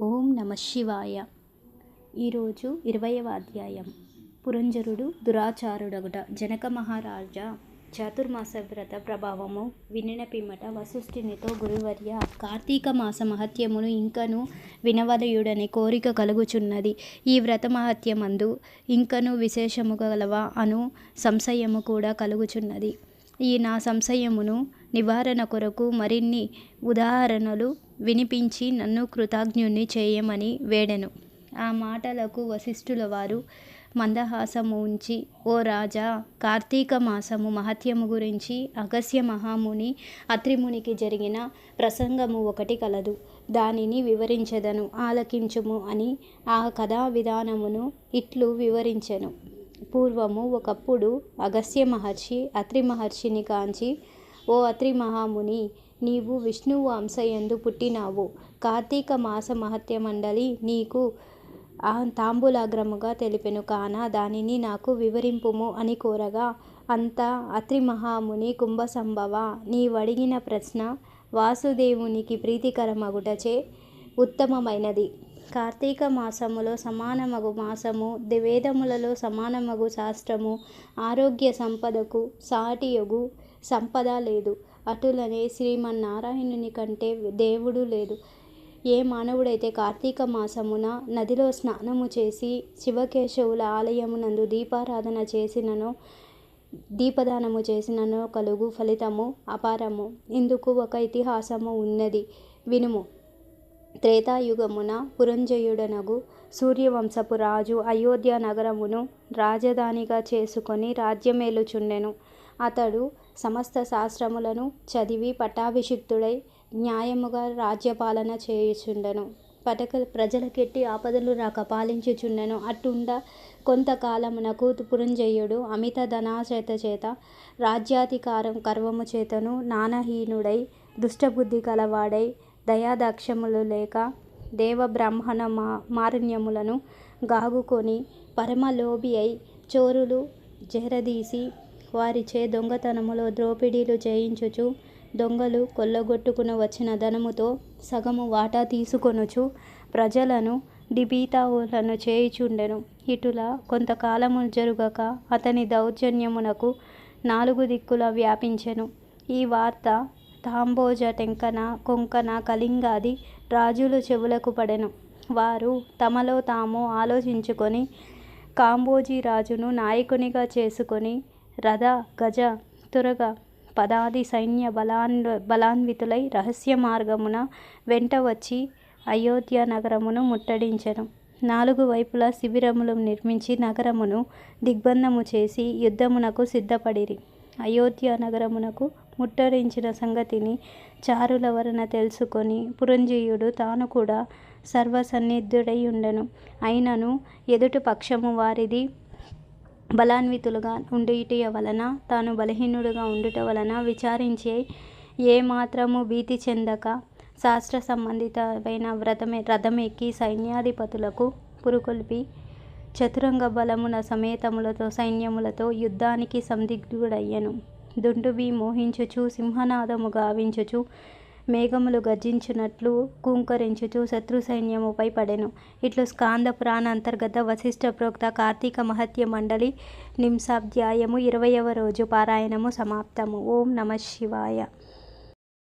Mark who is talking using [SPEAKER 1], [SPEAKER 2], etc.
[SPEAKER 1] ఓం నమ శివాయ. ఈరోజు ఇరవయవ అధ్యాయం. పురంజరుడు దురాచారుడగుట. జనక మహారాజా చాతుర్మాస వ్రత ప్రభావము వినిన పిమ్మట వశిష్ఠునితో గురువర్య కార్తీక మాస మహత్యమును ఇంకను వినవలయుడని కోరిక కలుగుచున్నది. ఈ వ్రత మహత్యమందు ఇంకను విశేషము గలవా అను సంశయము కూడా కలుగుచున్నది. ఈ నా సంశయమును నివారణ కొరకు మరిన్ని ఉదాహరణలు వినిపించి నన్ను కృతజ్ఞుణ్ణి చేయమని వేడెను. ఆ మాటలకు వశిష్ఠుల వారు మందహాసము ఉంచి ఓ రాజా కార్తీక మాసము మహత్యము గురించి అగస్య మహాముని అత్రిమునికి జరిగిన ప్రసంగము ఒకటి కలదు. దానిని వివరించెదను ఆలకించుము అని ఆ కథా విధానమును ఇట్లు వివరించెను. పూర్వము ఒకప్పుడు అగస్త్య మహర్షి అత్రి మహర్షిని కాంచి ఓ అత్రి మహాముని నీవు విష్ణువు అంశయందు పుట్టినావు. కార్తీక మాస మహత్య మండలి నీకు ఆ తాంబూలాగ్రముగా తెలిపెను. కాన దానిని నాకు వివరింపుము అని కోరగా అంత అత్రి మహాముని కుంభసంభవ. నీవడిగిన ప్రశ్న వాసుదేవునికి ప్రీతికరమగుటచే ఉత్తమమైనది. కార్తీక మాసములో సమానమగు మాసము వేదములలో సమానమగు శాస్త్రము ఆరోగ్య సంపదకు సాటియగు సంపద లేదు. అటులనే శ్రీమన్నారాయణుని కంటే దేవుడు లేదు. ఏ మానవుడైతే కార్తీక మాసమున నదిలో స్నానము చేసి శివకేశవుల ఆలయమునందు దీపారాధన చేసిననో దీపదానము చేసిననో కలుగు ఫలితము అపారము. ఇందుకు ఒక ఇతిహాసము ఉన్నది. వినుము. త్రేతాయుగమున పురంజయుడనగు సూర్యవంశపు రాజు అయోధ్య నగరమును రాజధానిగా చేసుకొని రాజ్యమేలుచుండెను. అతడు సమస్త శాస్త్రములను చదివి పట్టాభిషిక్తుడై న్యాయముగా రాజ్యపాలన చేయుచుండెను. పటక ప్రజలకెట్టి ఆపదలు రాక పాలించుచుండెను. అట్టుండ కొంతకాలమునకు పురంజయుడు అమిత ధనాశ్రత చేత రాజ్యాధికారం కర్వము చేతను నానహీనుడై దుష్టబుద్ధి కలవాడై దయాదాక్ష్యములు లేక దేవ బ్రాహ్మణ మా మారుణ్యములను గాగుకొని పరమలోభి అయి చోరులు వారి వారిచే దొంగతనములో ద్రోపిడీలు చేయించుచు దొంగలు కొల్లగొట్టుకుని వచ్చిన ధనముతో సగము వాటా తీసుకొనుచు ప్రజలను డిబీతావులను చేయుచుండెను. ఇటులా కొంతకాలము జరుగక అతని దౌర్జన్యమునకు నాలుగు దిక్కుల వ్యాపించెను. ఈ వార్త తాంబోజ టెంకన కొంకణ కళింగాది రాజులు చెవులకు పడెను. వారు తమలో తాము ఆలోచించుకొని కాంబోజీ రాజును నాయకునిగా చేసుకొని రథ గజ తురగ పదాది సైన్య బలాన్ బలాన్వితులై రహస్య మార్గమున వెంట వచ్చి అయోధ్య నగరమును ముట్టడించెను. నాలుగు వైపులా శిబిరములు నిర్మించి నగరమును దిగ్బంధము చేసి యుద్ధమునకు సిద్ధపడిరి. అయోధ్య నగరమునకు ముట్టడించిన సంగతిని చారుల వలన తెలుసుకొని పురంజీయుడు తాను కూడా సర్వసన్నిధుడై ఉండెను అయినను ఎదుటి పక్షము వారిది బలాన్వితులుగా ఉండుట వలన తాను బలహీనుడుగా ఉండుట వలన విచారించి ఏ మాత్రము భీతి చెందక శాస్త్ర సంబంధితమైన వ్రతమే రథమెక్కి సైన్యాధిపతులకు పురుకొల్పి చతురంగ బలమున సమేతములతో సైన్యములతో యుద్ధానికి సందిగ్ధుడయ్యెను. దుండుబి మోహించుచు సింహనాదము గావించుచు మేఘములు గర్జించునట్లు కూంకరించుచు శత్రు సైన్యముపై పడెను. ఇట్లు స్కాంద పురాణ అంతర్గత వశిష్ఠ ప్రోక్త కార్తీక మహత్య మండలి నింసాధ్యాయము ఇరవయవ రోజు పారాయణము సమాప్తము. ఓం నమ శివాయ.